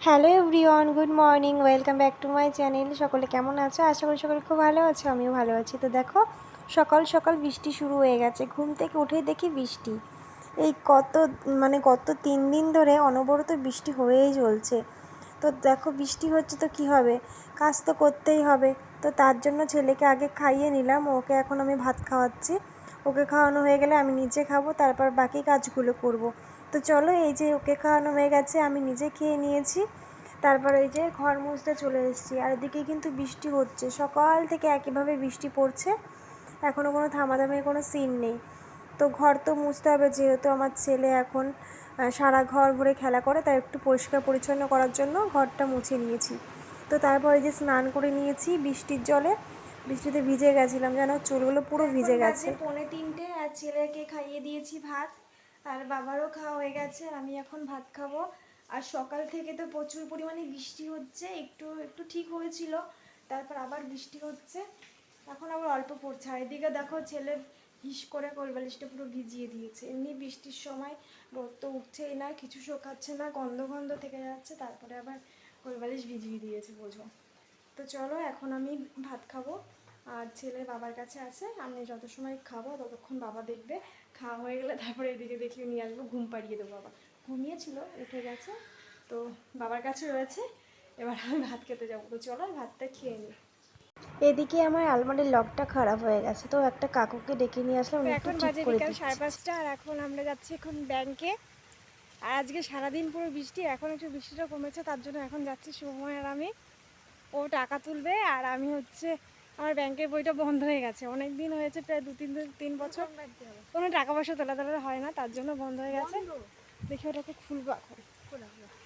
Hello everyone, good morning, welcome back to my channel. সকলে কেমন আছো? আশা করি সকলে খুব ভালো আছে, আমিও ভালো আছি। তো দেখো, সকাল সকাল বৃষ্টি শুরু হয়ে গেছে। ঘুম থেকে উঠেই দেখি বৃষ্টি। এই কত মানে গত তিন দিন ধরে অনবরত বৃষ্টি হয়েই চলছে। তো দেখো, বৃষ্টি হচ্ছে তো কি হবে? কাজ তো করতেই হবে। তো তার জন্য ছেলেকে আগে খাইয়ে নিলাম। ওকে এখন আমি ভাত খাওয়াচ্ছি। ওকে খাওয়ানো হয়ে গেলে আমি নিজে খাব, তারপর বাকি কাজগুলো করব। তো চলো এই যে ওকে খাওয়ানো হয়ে গেছে আমি নিজে খেয়ে নিয়েছি। তারপর এই যে ঘর মুছতে চলে এসেছি। আর এদিকে কিন্তু বৃষ্টি হচ্ছে। সকাল থেকে একইভাবে বৃষ্টি পড়ছে। এখনও কোনো থামাথামির কোনো সিন নেই। তো ঘর তো মুছতে হবে যেহেতু আমার ছেলে এখন সারা ঘর ভরে খেলা করে তাই একটু পরিষ্কার পরিচ্ছন্ন করার জন্য ঘরটা মুছে নিয়েছি। তো তারপর তারপরে যে স্নান করে নিয়েছি বৃষ্টির জলে। বৃষ্টিতে ভিজে গেছিলাম যেন চুলগুলো পুরো ভিজে গেছে। পৌনে তিনটে আর ছেলেকে খাইয়ে দিয়েছি ভাত। আর বাবারও খাওয়া হয়ে গেছে আর আমি এখন ভাত খাব। আর সকাল থেকে তো প্রচুর পরিমাণে বৃষ্টি হচ্ছে, একটু একটু ঠিক হয়েছিল, তারপর আবার বৃষ্টি হচ্ছে। এখন আবার অল্প পড়ছে। আর এদিকে দেখো ছেলে হিস করে কোলবালিশটা পুরো ভিজিয়ে দিয়েছে। এমনি বৃষ্টির সময় তো উঠছেই না, কিছু শোকাচ্ছে না, গন্ধ গন্ধ থেকে যাচ্ছে, তারপরে আবার কোলবালিশ ভিজিয়ে দিয়েছে বোঝো। তো চলো এখন আমি ভাত খাব। আর ছেলে বাবার কাছে আছে আমি যত সময় খাব ততক্ষণ বাবা দেখবে। খাওয়া হয়ে গেলে তারপরে এদিকে দেখিয়ে নিয়ে আসব ঘুম পাড়িয়ে দেবো বাবা। ঘুমিয়েছিল উঠে গেছে তো বাবার কাছে রয়েছে এবার আমি ভাত খেতে যাব। তো চলো ভাতটা খেয়ে নিই। এদিকে আমার আলমারির লকটা খারাপ হয়ে গেছে তো একটা কাকুকে ডেকে নিয়ে আসলাম এখন বাজে বিকাল সাড়ে পাঁচটা আর এখন আমরা যাচ্ছি এখন ব্যাংকে। আর আজকে সারাদিন পুরো বৃষ্টি এখন একটু বৃষ্টিটা কমেছে তার জন্য এখন যাচ্ছি সময় আর আমি। ও টাকা তুলবে আর আমি হচ্ছে আমার ব্যাংকের বইটা বন্ধ হয়ে গেছে। অনেক দিন হয়েছে প্রায় দু তিন তিন বছর। কোনো টাকা পয়সা তোলা তোলা হয় না তার জন্য বন্ধ হয়ে গেছে। দেখি ওটাকে খুলবো এখন।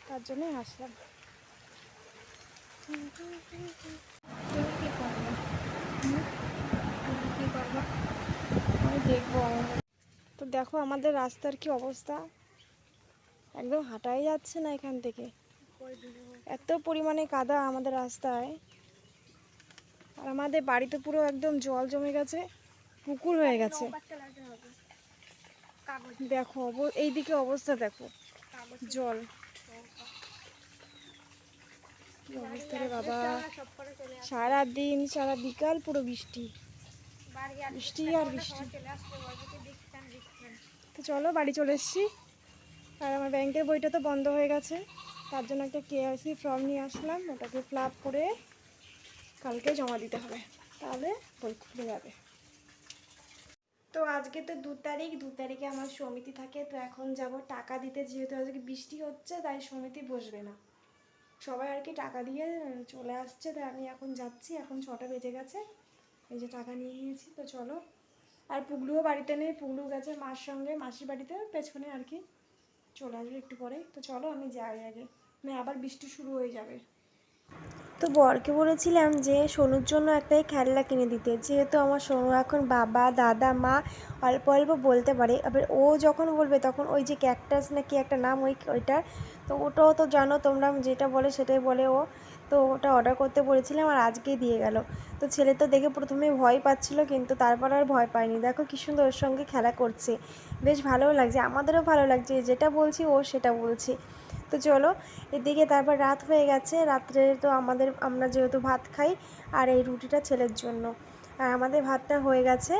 তার জন্যই আসলাম। দেখব তো দেখো আমাদের রাস্তার কি অবস্থা। একদম হাঁটাই যাচ্ছে না এখান থেকে। এত পরিমাণে কাদা আমাদের রাস্তায়। আর আমাদের বাড়িতে পুরো একদম জল জমে গেছে, পুকুর হয়ে গেছে। দেখো এইদিকে অবস্থা দেখো, জল। কি অবস্থা রে বাবা। সারা দিন সারা বিকাল পুরো বৃষ্টি। বৃষ্টি আর বৃষ্টি। তো চলো, বাড়ি চলে এসেছি। আর আমার ব্যাংকের বইটা তো বন্ধ হয়ে গেছে। তার জন্য একটা কেআরসি ফর্ম নিয়ে আসলাম, ওটাকে ফিল আপ করে কালকে জমা দিতে হবে। তাহলে বই খুলে যাবে। তো আজকে তো দু তারিখ, দু তারিখে আমার সমিতি থাকে, তো এখন যাব টাকা দিতে। যেহেতু আজকে বৃষ্টি হচ্ছে, তাই সমিতি বসবে না। সবাই আর কি টাকা দিয়ে চলে আসছে তাই আমি এখন যাচ্ছি। এখন ছটা বেজে গেছে, এই যে টাকা নিয়ে নিয়েছি, তো চলো। আর পুগলুও বাড়িতে নেই, পুগলু গেছে মার সঙ্গে, মাসির বাড়িতে পেছনে আর কি। চলে আসবে একটু পরে তো চলো আমি যাই আগে। না, আবার বৃষ্টি শুরু হয়ে যাবে। তো বরকে বলেছিলাম যে, সোনুর জন্য একটাই খেলনা কিনে দিতে। যেহেতু আমার সোনু এখন বাবা, দাদা, মা অল্প অল্প বলতে পারে। এবার ও যখন বলবে তখন ওই যে ক্যাকটাস না কি একটা নাম ওই ওইটার, তো ওটাও তো জানো তোমরা যেটা বলে সেটাই বলে ও। তো ওটা অর্ডার করতে বলেছিলাম আর আজকেই দিয়ে গেল। তো ছেলে তো দেখে প্রথমে ভয় পাচ্ছিল কিন্তু তারপর আর ভয় পায়নি। দেখো কি সুন্দর ওর সঙ্গে খেলা করছে। বেশ ভালোও লাগছে, আমাদেরও ভালো লাগছে। যেটা বলছি ও সেটা বলছে। তো চলো, এদিকে তারপর রাত হয়ে গেছে। রাত্রে তো আমাদের, আমরা যেহেতু ভাত খাই, আর এই রুটিটা ছেলের জন্য। আর আমাদের ভাতটা হয়ে গেছে,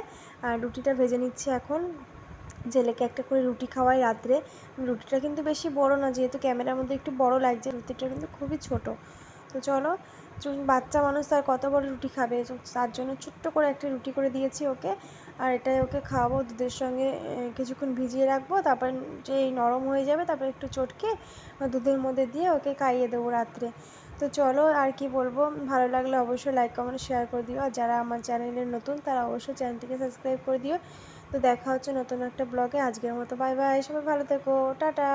আর রুটিটা ভেজে নিচ্ছি এখন। জেলেকে একটা করে রুটি খাওয়াই রাত্রে। রুটিটা কিন্তু বেশি বড় না, যেহেতু ক্যামেরার মধ্যে একটু বড় লাগছে, রুটিটা কিন্তু খুবই ছোট। তো চলো বাচ্চা মানুষ তার কত বড় রুটি খাবে? তার জন্য ছোট্ট করে একটা রুটি করে দিয়েছি ওকে। আর এটাই ওকে খাওয়াবো, দুধের সঙ্গে কিছুক্ষণ ভিজিয়ে রাখব, তারপর যেই নরম হয়ে যাবে তারপর একটু চটকে দুধের মধ্যে দিয়ে ওকে খাইয়ে দেবো রাত্রে। তো চলো আর কি বলব, ভালো লাগলে অবশ্যই লাইক কমেন্ট শেয়ার করে দিও। আর যারা আমার চ্যানেলে নতুন, তারা অবশ্যই চ্যানেলটিকে সাবস্ক্রাইব করে দিও। তো দেখা হচ্ছে নতুন একটা ব্লগে আজকের মতো বাই বাই সবাই ভালো থেকো। টাটা!